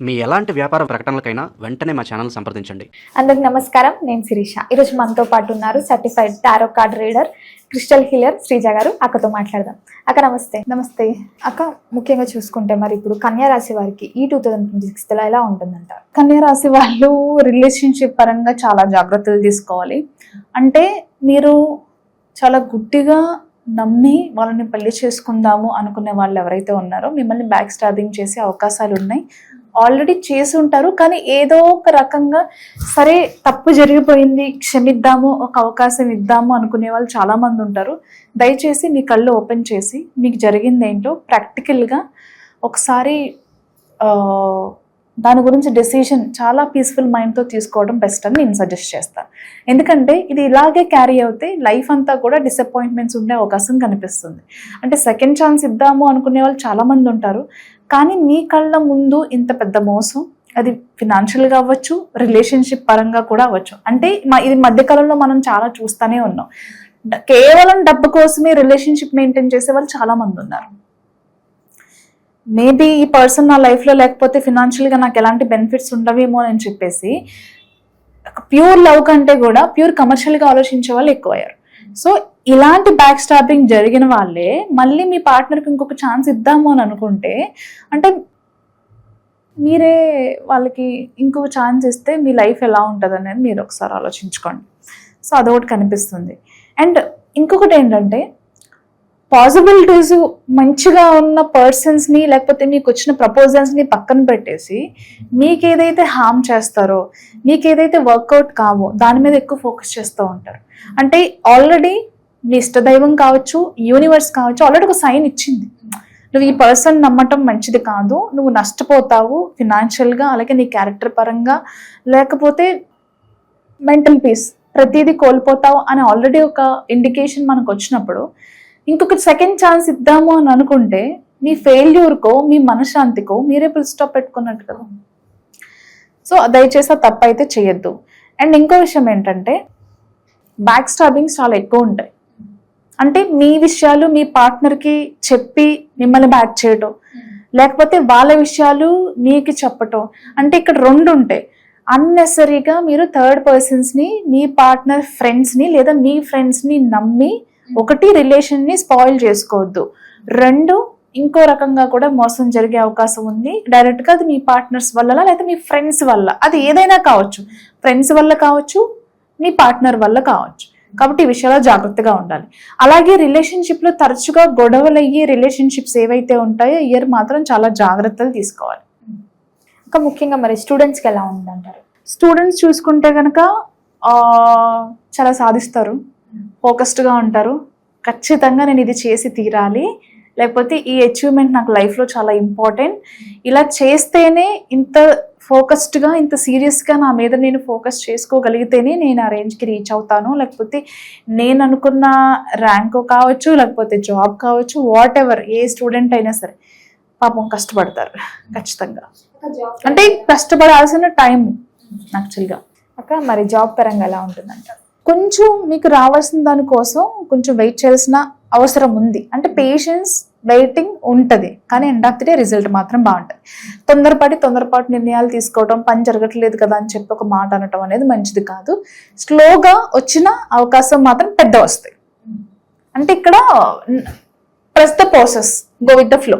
మీ ఎలాంటి వ్యాపార ప్రకటనలకైనా వెంటనే మా ఛానల్ సంప్రదించండి. అందరికి నమస్కారం నేను శిరీష. ఈరోజు మనతో పాటు ఉన్నారు certified tarot card reader crystal healer Sreeja గారు. అక్కతో మాట్లాడదాం. అక్క నమస్తే. నమస్తే. అక్క ముఖ్యంగా చూసుకుంటే మరి ఇప్పుడు కన్యా రాశి వారికి ఈ టూ థౌజండ్ ట్వంటీ సిక్స్లో ఎలా ఉంటుందంట? కన్యా రాశి వాళ్ళు రిలేషన్షిప్ పరంగా చాలా జాగ్రత్తలు తీసుకోవాలి. అంటే మీరు చాలా గుడ్డిగా నమ్మి వాళ్ళని పెళ్ళి చేసుకుందాము అనుకునే వాళ్ళు ఎవరైతే ఉన్నారో మిమ్మల్ని బ్యాక్ స్టాబింగ్ చేసే అవకాశాలు ఉన్నాయి. ఆల్రెడీ చేసి ఉంటారు కానీ ఏదో ఒక రకంగా సరే తప్పు జరిగిపోయింది క్షమిద్దాము ఒక అవకాశం ఇద్దాము అనుకునే వాళ్ళు చాలా మంది ఉంటారు. దయచేసి మీ కళ్ళు ఓపెన్ చేసి మీకు జరిగింది ఏంటో ప్రాక్టికల్గా ఒకసారి దాని గురించి డెసిషన్ చాలా పీస్ఫుల్ మైండ్తో తీసుకోవడం బెస్ట్ అని నేను సజెస్ట్ చేస్తాను ఎందుకంటే ఇది ఇలాగే క్యారీ అవుతే లైఫ్ అంతా కూడా డిసప్పాయింట్మెంట్స్ ఉండే అవకాశం కనిపిస్తుంది. అంటే సెకండ్ ఛాన్స్ ఇద్దాము అనుకునే వాళ్ళు చాలామంది ఉంటారు. కానీ మీ కళ్ళ ముందు ఇంత పెద్ద మోసం అది ఫినాన్షియల్గా అవ్వచ్చు రిలేషన్షిప్ పరంగా కూడా అవ్వచ్చు. అంటే మా ఇది మధ్యకాలంలో మనం చాలా చూస్తూనే ఉన్నాం. కేవలం డబ్బు కోసమే రిలేషన్షిప్ మెయింటైన్ చేసే వాళ్ళు చాలామంది ఉన్నారు. మేబీ ఈ పర్సన్ నా లైఫ్లో లేకపోతే ఫినాన్షియల్గా నాకు ఎలాంటి బెనిఫిట్స్ ఉండవేమో అని చెప్పేసి ప్యూర్ లవ్ కంటే కూడా ప్యూర్ కమర్షియల్గా ఆలోచించే వాళ్ళు ఎక్కువయ్యారు. సో ఇలాంటి బ్యాక్ స్టాపింగ్ జరిగిన వాళ్ళే మళ్ళీ మీ పార్ట్నర్కి ఇంకొక ఛాన్స్ ఇద్దాము అని అనుకుంటే అంటే మీరే వాళ్ళకి ఇంకొక ఛాన్స్ ఇస్తే మీ లైఫ్ ఎలా ఉంటుంది అనేది మీరు ఒకసారి ఆలోచించుకోండి. సో అదొకటి కనిపిస్తుంది. అండ్ ఇంకొకటి ఏంటంటే పాసిబిలిటీస్ మంచిగా ఉన్న పర్సన్స్ని లేకపోతే మీకు వచ్చిన ప్రపోజల్స్ని పక్కన పెట్టేసి మీకు ఏదైతే హామ్ చేస్తారో మీకు ఏదైతే వర్కౌట్ కావో దాని మీద ఎక్కువ ఫోకస్ చేస్తూ ఉంటారు. అంటే ఆల్రెడీ మీ ఇష్టదైవం కావచ్చు యూనివర్స్ కావచ్చు ఆల్రెడీ ఒక సైన్ ఇచ్చింది. నువ్వు ఈ పర్సన్ నమ్మటం మంచిది కాదు నువ్వు నష్టపోతావు ఫినాన్షియల్గా అలాగే నీ క్యారెక్టర్ పరంగా లేకపోతే మెంటల్ పీస్ ప్రతిదీ కోల్పోతావు అని ఆల్రెడీ ఒక ఇండికేషన్ మనకు వచ్చినప్పుడు ఇంకొక సెకండ్ ఛాన్స్ ఇద్దాము అని అనుకుంటే మీ ఫెయిల్యూర్కో మీ మనశ్శాంతికో మీరే ఫుల్ స్టాప్ పెట్టుకున్నట్టు కదా. సో దయచేసి ఆ తప్పు అయితే చేయొద్దు. అండ్ ఇంకో విషయం ఏంటంటే బ్యాక్ స్టాబింగ్స్ చాలా ఎక్కువ ఉంటాయి. అంటే మీ విషయాలు మీ పార్ట్నర్కి చెప్పి మిమ్మల్ని బ్యాక్ చేయటం లేకపోతే వాళ్ళ విషయాలు మీకు చెప్పటం. అంటే ఇక్కడ రెండు ఉంటాయి. అన్నెసరీగా మీరు థర్డ్ పర్సన్స్ని మీ పార్ట్నర్ ఫ్రెండ్స్ని లేదా మీ ఫ్రెండ్స్ని నమ్మి ఒకటి రిలేషన్ని స్పాయిల్ చేసుకోవద్దు. రెండు ఇంకో రకంగా కూడా మోసం జరిగే అవకాశం ఉంది. డైరెక్ట్గా అది మీ పార్ట్నర్స్ వల్ల లేదా మీ ఫ్రెండ్స్ వల్ల? అది ఏదైనా కావచ్చు. ఫ్రెండ్స్ వల్ల కావచ్చు మీ పార్ట్నర్ వల్ల కావచ్చు. కాబట్టి ఈ విషయాల్లో జాగ్రత్తగా ఉండాలి. అలాగే రిలేషన్షిప్లో తరచుగా గొడవలు అయ్యే రిలేషన్షిప్స్ ఏవైతే ఉంటాయో ఇయర్ మాత్రం చాలా జాగ్రత్తలు తీసుకోవాలి. ఇంకా ముఖ్యంగా మరి స్టూడెంట్స్కి ఎలా ఉందంటారు? స్టూడెంట్స్ చూసుకుంటే కనుక చాలా సాధిస్తారు. ఫోకస్డ్గా ఉంటారు. ఖచ్చితంగా నేను ఇది చేసి తీరాలి. లేకపోతే ఈ అచీవ్మెంట్ నాకు లైఫ్లో చాలా ఇంపార్టెంట్. ఇలా చేస్తేనే ఇంత ఫోకస్డ్గా ఇంత సీరియస్గా నా మీద నేను ఫోకస్ చేసుకోగలిగితేనే నేను ఆ రేంజ్కి రీచ్ అవుతాను. లేకపోతే నేను అనుకున్న ర్యాంక్ కావచ్చు లేకపోతే జాబ్ కావచ్చు వాట్ ఎవర్ ఏ స్టూడెంట్ అయినా సరే పాపం కష్టపడతారు ఖచ్చితంగా. అంటే కష్టపడాల్సిన టైం యాక్చువల్గా అక్క మరి జాబ్ పరంగా ఎలా ఉంటుందంటారు కొంచెం మీకు రావాల్సిన దానికోసం కొంచెం వెయిట్ చేయాల్సిన అవసరం ఉంది. అంటే పేషెన్స్ వెయిటింగ్ ఉంటుంది. కానీ end of the day result మాత్రం బాగుంటుంది. తొందరపడి తొందరపాటు నిర్ణయాలు తీసుకోవడం పని జరగట్లేదు కదా అని చెప్పి ఒక మాట అనటం అనేది మంచిది కాదు. స్లోగా వచ్చిన అవకాశం మాత్రం పెద్ద వస్తాయి. అంటే ఇక్కడ press the process go with the flow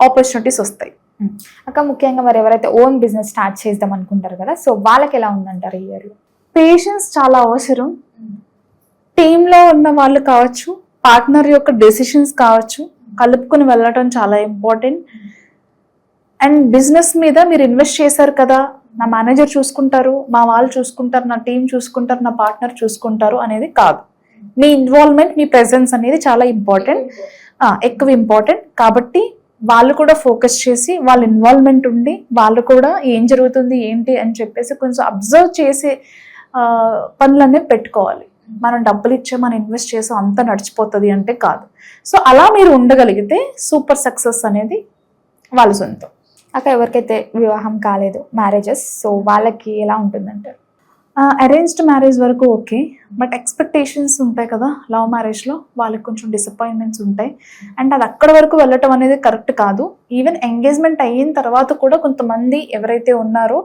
opportunities వస్తాయి. అక్క ముఖ్యంగా మరి ఎవరైతే ఓన్ బిజినెస్ స్టార్ట్ చేద్దాం అనుకుంటారు కదా సో వాళ్ళకి ఎలా ఉందంటారు ఈ ఇయర్లో పేషెన్స్ చాలా అవసరం. టీంలో ఉన్న వాళ్ళు కావచ్చు పార్ట్నర్ యొక్క డెసిషన్స్ కావచ్చు కలుపుకుని వెళ్ళటం చాలా ఇంపార్టెంట్. అండ్ బిజినెస్ మీద మీరు ఇన్వెస్ట్ చేశారు కదా నా మేనేజర్ చూసుకుంటారు మా వాళ్ళు చూసుకుంటారు నా టీం చూసుకుంటారు నా పార్ట్నర్ చూసుకుంటారు అనేది కాదు. మీ ఇన్వాల్వ్మెంట్ మీ ప్రెజెన్స్ అనేది చాలా ఇంపార్టెంట్. ఎక్కువ ఇంపార్టెంట్. కాబట్టి వాళ్ళు కూడా ఫోకస్ చేసి వాళ్ళ ఇన్వాల్వ్మెంట్ ఉండి వాళ్ళు కూడా ఏం జరుగుతుంది ఏంటి అని చెప్పేసి కొంచెం అబ్జర్వ్ చేసే పనులన్నీ పెట్టుకోవాలి. మనం డబ్బులు ఇచ్చే మనం ఇన్వెస్ట్ చేసాం అంత నడిచిపోతుంది అంటే కాదు. సో అలా మీరు ఉండగలిగితే సూపర్ సక్సెస్ అనేది వాళ్ళ సొంతం. అక్క ఎవరికైతే వివాహం కాలేదు మ్యారేజెస్ సో వాళ్ళకి ఎలా ఉంటుందంటారు అరేంజ్డ్ మ్యారేజ్ వరకు ఓకే బట్ ఎక్స్పెక్టేషన్స్ ఉంటాయి కదా లవ్ మ్యారేజ్లో వాళ్ళకి కొంచెం డిసప్పాయింట్మెంట్స్ ఉంటాయి. అండ్ అది అక్కడ వరకు వెళ్ళటం అనేది కరెక్ట్ కాదు. ఈవెన్ ఎంగేజ్మెంట్ అయిన తర్వాత కూడా కొంతమంది ఎవరైతే ఉన్నారో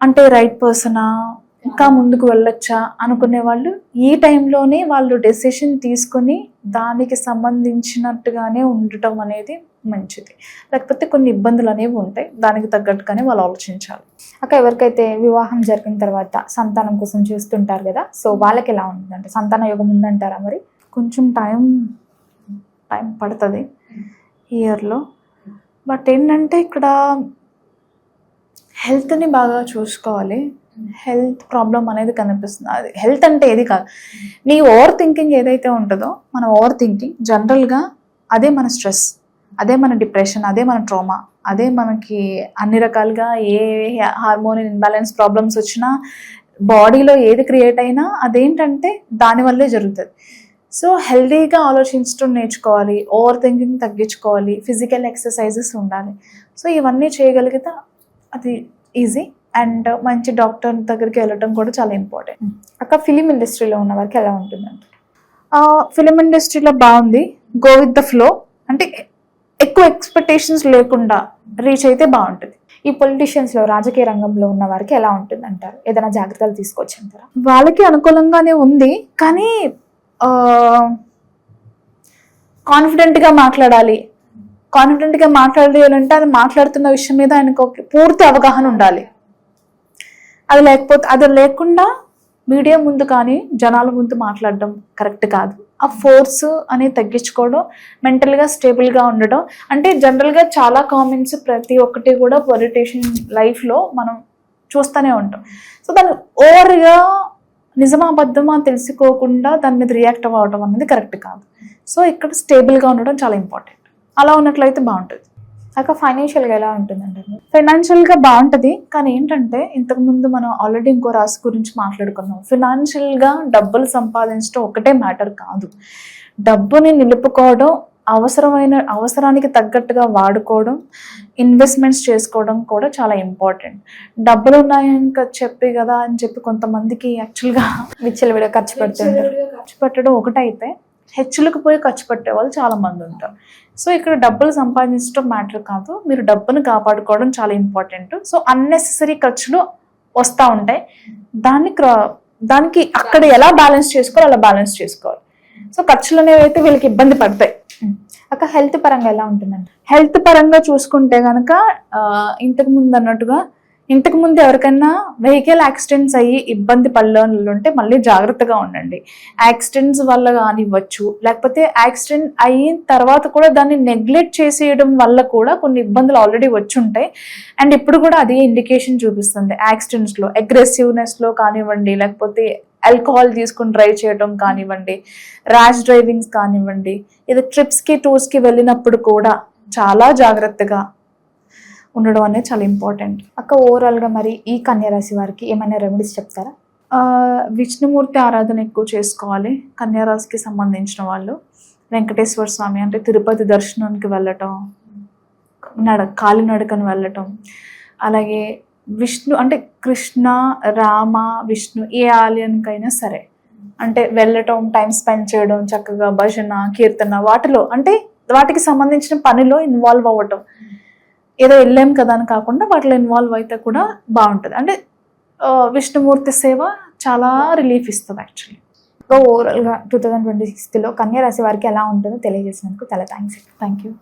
అంటే రైట్ పర్సనా ఇంకా ముందుకు వెళ్ళొచ్చా అనుకునే వాళ్ళు ఈ టైంలోనే వాళ్ళు డెసిషన్ తీసుకొని దానికి సంబంధించినట్టుగానే ఉండటం అనేది మంచిది. లేకపోతే కొన్ని ఇబ్బందులు అనేవి ఉంటాయి. దానికి తగ్గట్టుగానే వాళ్ళు ఆలోచించాలి. అక్క ఎవరికైతే వివాహం జరిగిన తర్వాత సంతానం కోసం చూస్తుంటారు కదా సో వాళ్ళకి ఎలా ఉంటుందంటే సంతాన యోగం ఉందంటారా మరి? కొంచెం టైం టైం పడుతుంది ఇయర్లో బట్ ఏంటంటే ఇక్కడ హెల్త్ని బాగా చూసుకోవాలి. హెల్త్ ప్రాబ్లం అనేది కనిపిస్తుంది. అది హెల్త్ అంటే ఏది కాదు. నీ ఓవర్ థింకింగ్ ఏదైతే ఉంటుందో మన ఓవర్ థింకింగ్ జనరల్గా అదే మన స్ట్రెస్ అదే మన డిప్రెషన్ అదే మన ట్రోమా అదే మనకి అన్ని రకాలుగా ఏ హార్మోన్ ఇన్బ్యాలెన్స్ ప్రాబ్లమ్స్ వచ్చినా బాడీలో ఏది క్రియేట్ అయినా అదేంటంటే దానివల్లే జరుగుతుంది. సో హెల్తీగా ఆలోచించడం నేర్చుకోవాలి ఓవర్ థింకింగ్ తగ్గించుకోవాలి ఫిజికల్ ఎక్సర్సైజెస్ ఉండాలి. సో ఇవన్నీ చేయగలిగితే అది ఈజీ. అండ్ మంచి డాక్టర్ దగ్గరికి వెళ్ళడం కూడా చాలా ఇంపార్టెంట్. అక్క ఫిలిం ఇండస్ట్రీలో ఉన్న వారికి ఎలా ఉంటుందంట ఫిలిం ఇండస్ట్రీలో బాగుంది. గో విత్ ద ఫ్లో అంటే ఎక్కువ ఎక్స్పెక్టేషన్స్ లేకుండా రీచ్ అయితే బాగుంటుంది. ఈ పొలిటీషియన్స్లో రాజకీయ రంగంలో ఉన్న వారికి ఎలా ఉంటుంది అంటారు ఏదైనా జాగ్రత్తలు తీసుకోవచ్చు అంటారా వాళ్ళకి అనుకూలంగానే ఉంది కానీ కాన్ఫిడెంట్గా మాట్లాడాలి. కాన్ఫిడెంట్గా మాట్లాడాలంటే అది మాట్లాడుతున్న విషయం మీద ఆయనకు పూర్తి అవగాహన ఉండాలి. అది లేకపోతే అది లేకుండా మీడియా ముందు కానీ జనాల ముందు మాట్లాడడం కరెక్ట్ కాదు. ఆ ఫోర్స్ అనేది తగ్గించుకోవడం మెంటల్గా స్టేబుల్గా ఉండడం. అంటే జనరల్గా చాలా కామెంట్స్ ప్రతి ఒక్కటి కూడా పొలిటీషియన్ లైఫ్లో మనం చూస్తూనే ఉంటాం. సో దాన్ని ఓవర్గా నిజమాబద్ధమా తెలుసుకోకుండా దాని మీద రియాక్ట్ అవ్వడం అనేది కరెక్ట్ కాదు. సో ఇక్కడ స్టేబుల్గా ఉండడం చాలా ఇంపార్టెంట్. అలా ఉన్నట్లయితే బాగుంటుంది. అక్క ఫైనాన్షియల్గా ఎలా ఉంటుందండి? ఫైనాన్షియల్గా బాగుంటుంది కానీ ఏంటంటే ఇంతకుముందు మనం ఆల్రెడీ ఇంకో రాశి గురించి మాట్లాడుకున్నాం. ఫినాన్షియల్గా డబ్బులు సంపాదించడం ఒకటే మ్యాటర్ కాదు. డబ్బుని నిలుపుకోవడం అవసరమైన అవసరానికి తగ్గట్టుగా వాడుకోవడం ఇన్వెస్ట్మెంట్స్ చేసుకోవడం కూడా చాలా ఇంపార్టెంట్ డబ్బులు ఉన్నాయని చెప్పి కదా అని చెప్పి కొంతమందికి యాక్చువల్గా విచ్చలవిడ ఖర్చు పెడుతుంటారు ఖర్చు పెట్టడం ఒకటైతే హెచ్చులకు పోయి ఖర్చు పెట్టే వాళ్ళు చాలా మంది ఉంటారు. సో ఇక్కడ డబ్బులు సంపాదించడం మ్యాటర్ కాదు. మీరు డబ్బును కాపాడుకోవడం చాలా ఇంపార్టెంట్. సో అన్నెసెసరీ ఖర్చులు వస్తూ ఉంటాయి. దాన్ని దానికి అక్కడ ఎలా బ్యాలెన్స్ చేసుకోవాలి అలా బ్యాలెన్స్ చేసుకోవాలి. సో ఖర్చులు అనేవి అయితే వీళ్ళకి ఇబ్బంది పడతాయి. అక్క హెల్త్ పరంగా ఎలా ఉంటుందంట హెల్త్ పరంగా చూసుకుంటే కనుక ఇంతకు ముందు అన్నట్టుగా ఇంతకు ముందు ఎవరికైనా వెహికల్ యాక్సిడెంట్స్ అయ్యి ఇబ్బంది పడేవాళ్ళు ఉంటే మళ్ళీ జాగ్రత్తగా ఉండండి. యాక్సిడెంట్స్ వల్ల కానివ్వచ్చు లేకపోతే యాక్సిడెంట్ అయిన తర్వాత కూడా దాన్ని నెగ్లెక్ట్ చేసేయడం వల్ల కూడా కొన్ని ఇబ్బందులు ఆల్రెడీ వచ్చి ఉంటాయి అండ్ ఇప్పుడు కూడా అదే ఇండికేషన్ చూపిస్తుంది. యాక్సిడెంట్స్లో అగ్రెసివ్నెస్లో కానివ్వండి లేకపోతే ఆల్కహాల్ తీసుకుని డ్రైవ్ చేయడం కానివ్వండి ర్యాష్ డ్రైవింగ్స్ కానివ్వండి ఇది ట్రిప్స్కి టూర్స్కి వెళ్ళినప్పుడు కూడా చాలా జాగ్రత్తగా ఉండడం అనేది చాలా ఇంపార్టెంట్. అక్క ఓవరాల్గా మరి ఈ కన్యారాశి వారికి ఏమైనా రెమెడీస్ చెప్తారా? విష్ణుమూర్తి ఆరాధన ఎక్కువ చేసుకోవాలి. కన్యారాశికి సంబంధించిన వాళ్ళు. వెంకటేశ్వర స్వామి అంటే తిరుపతి దర్శనానికి వెళ్ళటం నడ కాలినడకను వెళ్ళటం. అలాగే విష్ణు అంటే కృష్ణ రామ విష్ణు ఏ ఆలయానికైనా సరే. అంటే వెళ్ళటం టైం స్పెండ్ చేయడం చక్కగా భజన కీర్తన వాటిలో అంటే వాటికి సంబంధించిన పనిలో ఇన్వాల్వ్ అవ్వటం. ఏదో వెళ్ళాం కదా అని కాకుండా వాటిలో ఇన్వాల్వ్ అయితే కూడా బాగుంటుంది. అంటే విష్ణుమూర్తి సేవ చాలా రిలీఫ్ ఇస్తుంది యాక్చువల్లీ సో గా టూ థౌజండ్ ట్వంటీ సిక్స్లో కన్యా రాశి వారికి ఎలా ఉంటుందో తెలియజేసినందుకు చాలా థ్యాంక్స్ థ్యాంక్ యూ